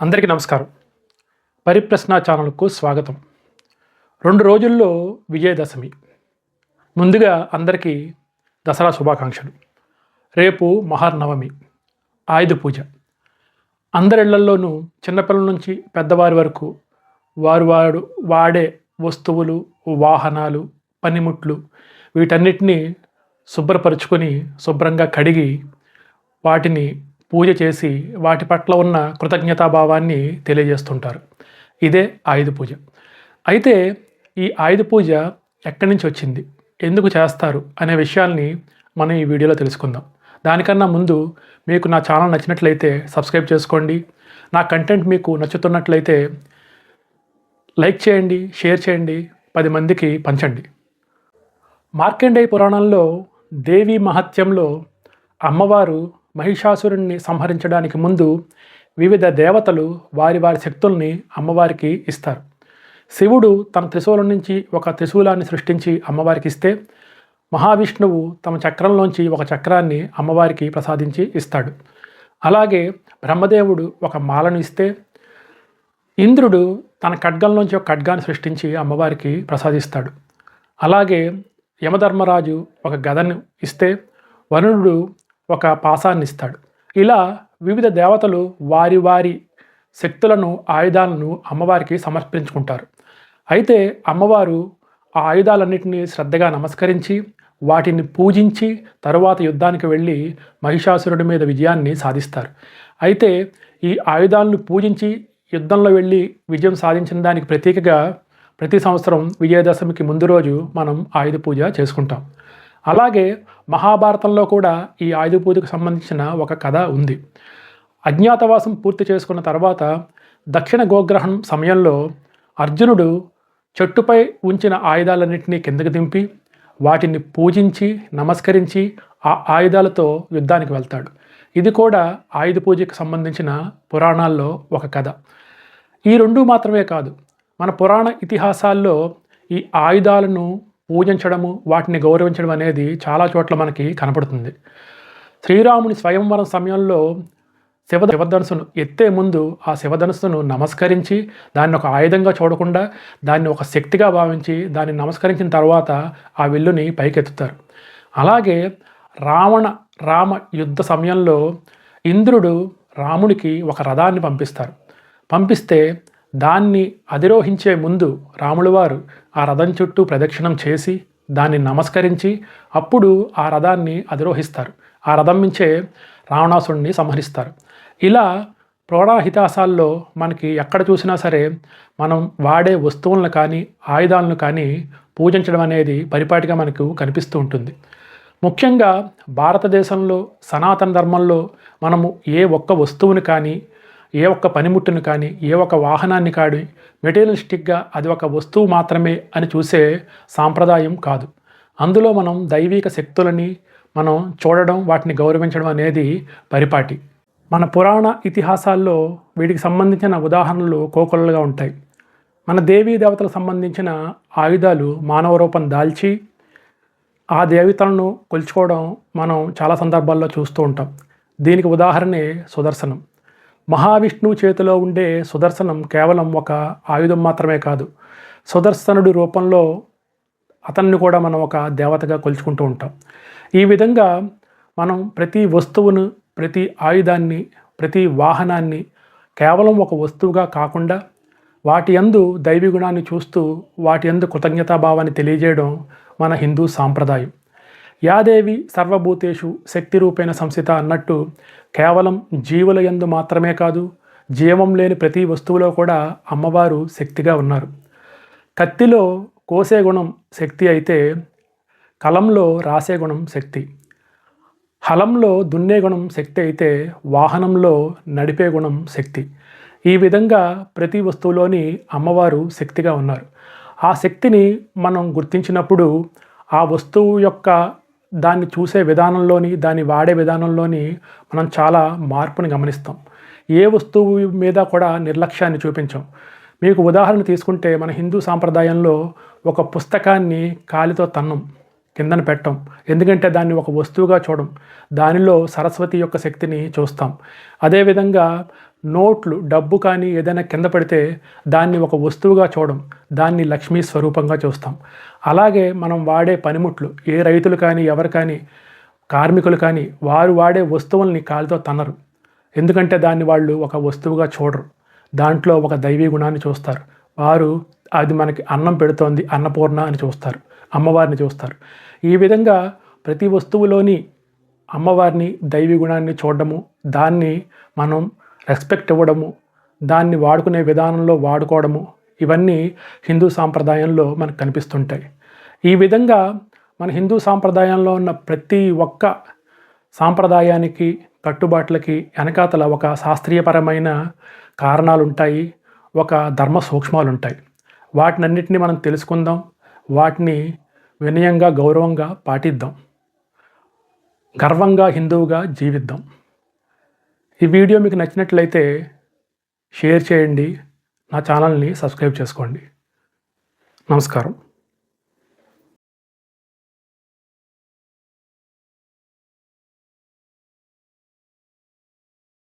అందరికీ నమస్కారం. పరిప్రశ్న ఛానల్కు స్వాగతం. రెండు రోజుల్లో విజయదశమి. ముందుగా అందరికీ దసరా శుభాకాంక్షలు. రేపు మహానవమి ఆయుధ పూజ. అందరిళ్ళల్లోనూ చిన్నపిల్లల నుంచి పెద్దవారి వరకు వారు వాడు వాడే వస్తువులు వాహనాలు పనిముట్లు వీటన్నిటినీ శుభ్రపరుచుకొని శుభ్రంగా కడిగి వాటిని పూజ చేసి వాటి పట్ల ఉన్న కృతజ్ఞతాభావాన్ని తెలియజేస్తుంటారు. ఇదే ఆయుధ పూజ. అయితే ఈ ఆయుధ పూజ ఎక్కడి నుంచి వచ్చింది? ఎందుకు చేస్తారు? అనే విషయాల్ని మనం ఈ వీడియోలో తెలుసుకుందాం. దానికన్నా ముందు మీకు నా ఛానల్ నచ్చినట్లయితే సబ్స్క్రైబ్ చేసుకోండి. నా కంటెంట్ మీకు నచ్చుతున్నట్లయితే లైక్ చేయండి షేర్ చేయండి పది మందికి పంచండి. మార్కండేయ పురాణంలో దేవి మహత్యంలో అమ్మవారు మహిషాసురుణ్ణి సంహరించడానికి ముందు వివిధ దేవతలు వారి వారి శక్తుల్ని అమ్మవారికి ఇస్తారు. శివుడు తన త్రిశూలం నుంచి ఒక త్రిశూలాన్ని సృష్టించి అమ్మవారికి ఇస్తే మహావిష్ణువు తమ చక్రంలోంచి ఒక చక్రాన్ని అమ్మవారికి ప్రసాదించి ఇస్తాడు. అలాగే బ్రహ్మదేవుడు ఒక మాలను ఇస్తే ఇంద్రుడు తన ఖడ్గంలోంచి ఒక ఖడ్గాన్ని సృష్టించి అమ్మవారికి ప్రసాదిస్తాడు. అలాగే యమధర్మరాజు ఒక గదను ఇస్తే వరుణుడు ఒక పాసాన్ని ఇస్తాడు. ఇలా వివిధ దేవతలు వారి వారి శక్తులను ఆయుధాలను అమ్మవారికి సమర్పించుకుంటారు. అయితే అమ్మవారు ఆ ఆయుధాలన్నింటినీ శ్రద్ధగా నమస్కరించి వాటిని పూజించి తరువాత యుద్ధానికి వెళ్ళి మహిషాసురుడి మీద విజయాన్ని సాధిస్తారు. అయితే ఈ ఆయుధాలను పూజించి యుద్ధంలో వెళ్ళి విజయం సాధించిన దానికి ప్రతీకగా ప్రతి సంవత్సరం విజయదశమికి ముందు రోజు మనం ఆయుధ పూజ చేసుకుంటాం. అలాగే మహాభారతంలో కూడా ఈ ఆయుధ పూజకు సంబంధించిన ఒక కథ ఉంది. అజ్ఞాతవాసం పూర్తి చేసుకున్న తర్వాత దక్షిణ గోగ్రహణం సమయంలో అర్జునుడు చెట్టుపై ఉంచిన ఆయుధాలన్నింటినీ కిందకి దింపి వాటిని పూజించి నమస్కరించి ఆ ఆయుధాలతో యుద్ధానికి వెళ్తాడు. ఇది కూడా ఆయుధ పూజకు సంబంధించిన పురాణాల్లో ఒక కథ. ఈ రెండు మాత్రమే కాదు మన పురాణ ఇతిహాసాల్లో ఈ ఆయుధాలను పూజించడము వాటిని గౌరవించడం అనేది చాలా చోట్ల మనకి కనపడుతుంది. శ్రీరాముని స్వయంవరం సమయంలో శివ శివధనుసును ఎత్తే ముందు ఆ శివధనుసును నమస్కరించి దాన్ని ఒక ఆయుధంగా చూడకుండా దాన్ని ఒక శక్తిగా భావించి దాన్ని నమస్కరించిన తర్వాత ఆ విల్లుని పైకెత్తుతారు. అలాగే రావణ రామ యుద్ధ సమయంలో ఇంద్రుడు రామునికి ఒక రథాన్ని పంపిస్తారు. పంపిస్తే దాన్ని అధిరోహించే ముందు రాములవారు ఆ రథం చుట్టూ ప్రదక్షిణం చేసి దాన్ని నమస్కరించి అప్పుడు ఆ రథాన్ని అధిరోహిస్తారు. ఆ రథం నుంచే రావణాసుడిని సంహరిస్తారు. ఇలా ప్రోణాహితాసాల్లో మనకి ఎక్కడ చూసినా సరే మనం వాడే వస్తువులను కానీ ఆయుధాలను కానీ పూజించడం అనేది పరిపాటిగా మనకు కనిపిస్తూ ఉంటుంది. ముఖ్యంగా భారతదేశంలో సనాతన ధర్మంలో మనము ఏ ఒక్క వస్తువుని కానీ ఏ ఒక్క పనిముట్టును కానీ ఏ ఒక్క వాహనాన్ని కానీ మెటీరియలిస్టిక్గా అది ఒక వస్తువు మాత్రమే అని చూసే సాంప్రదాయం కాదు. అందులో మనం దైవిక శక్తులని మనం చూడడం వాటిని గౌరవించడం అనేది పరిపాటి. మన పురాణ ఇతిహాసాల్లో వీటికి సంబంధించిన ఉదాహరణలు కోకొల్లగా ఉంటాయి. మన దేవీ దేవతలకు సంబంధించిన ఆయుధాలు మానవ రూపం దాల్చి ఆ దేవతలను కొలుచుకోవడం మనం చాలా సందర్భాల్లో చూస్తూ ఉంటాం. దీనికి ఉదాహరణే సుదర్శనం. మహావిష్ణువు చేతిలో ఉండే సుదర్శనం కేవలం ఒక ఆయుధం మాత్రమే కాదు. సుదర్శనుడి రూపంలో అతన్ని కూడా మనం ఒక దేవతగా కొలుచుకుంటూ ఉంటాం. ఈ విధంగా మనం ప్రతి వస్తువును ప్రతి ఆయుధాన్ని ప్రతి వాహనాన్ని కేవలం ఒక వస్తువుగా కాకుండా వాటి యందు దైవీ గుణాన్ని చూస్తూ వాటి యందు కృతజ్ఞతాభావాన్ని తెలియజేయడం మన హిందూ సాంప్రదాయం. యాదేవి సర్వభూతేషు శక్తి రూపేణ సంస్థిత అన్నట్టు కేవలం జీవుల యందు మాత్రమే కాదు జీవం లేని ప్రతి వస్తువులో కూడా అమ్మవారు శక్తిగా ఉన్నారు. కత్తిలో కోసే గుణం శక్తి అయితే కలంలో రాసే గుణం శక్తి. హలంలో దున్నే గుణం శక్తి అయితే వాహనంలో నడిపే గుణం శక్తి. ఈ విధంగా ప్రతి వస్తువులోని అమ్మవారు శక్తిగా ఉన్నారు. ఆ శక్తిని మనం గుర్తించినప్పుడు ఆ వస్తువు యొక్క దాన్ని చూసే విధానంలోని దాన్ని వాడే విధానంలోని మనం చాలా మార్పుని గమనిస్తాం. ఏ వస్తువు మీద కూడా నిర్లక్ష్యాన్ని చూపించాం. మీకు ఉదాహరణ తీసుకుంటే మన హిందూ సాంప్రదాయంలో ఒక పుస్తకాన్ని కాలితో తన్నం కిందన పెట్టం. ఎందుకంటే దాన్ని ఒక వస్తువుగా చూడం. దానిలో సరస్వతి యొక్క శక్తిని చూస్తాం. అదేవిధంగా నోట్లు డబ్బు కానీ ఏదైనా కింద పడితే దాన్ని ఒక వస్తువుగా చూడడం దాన్ని లక్ష్మీ స్వరూపంగా చూస్తాం. అలాగే మనం వాడే పనిముట్లు ఏ రైతులు కానీ ఎవరు కానీ కార్మికులు కానీ వారు వాడే వస్తువుల్ని కాలుతో తనరు ఎందుకంటే దాన్ని వాళ్ళు ఒక వస్తువుగా చూడరు. దాంట్లో ఒక దైవీ గుణాన్ని చూస్తారు. వారు అది మనకి అన్నం పెడుతోంది అన్నపూర్ణ అని చూస్తారు అమ్మవారిని చూస్తారు. ఈ విధంగా ప్రతి వస్తువులోని అమ్మవారిని దైవీ గుణాన్ని చూడడము దాన్ని మనం రెస్పెక్ట్ ఇవ్వడము దాన్ని వాడుకునే విధానంలో వాడుకోవడము ఇవన్నీ హిందూ సాంప్రదాయంలో మనకు కనిపిస్తుంటాయి. ఈ విధంగా మన హిందూ సాంప్రదాయంలో ఉన్న ప్రతి ఒక్క సాంప్రదాయానికి కట్టుబాట్లకి వెనకాతల ఒక శాస్త్రీయపరమైన కారణాలుంటాయి ఒక ధర్మ సూక్ష్మాలు ఉంటాయి వాటినన్నిటిని మనం తెలుసుకుందాం వాటిని వినయంగా గౌరవంగా పాటిద్దాం. గర్వంగా హిందువుగా జీవిద్దాం. ఈ వీడియో మీకు నచ్చినట్లయితే షేర్ చేయండి నా ఛానల్ని సబ్స్క్రైబ్ చేసుకోండి. నమస్కారం.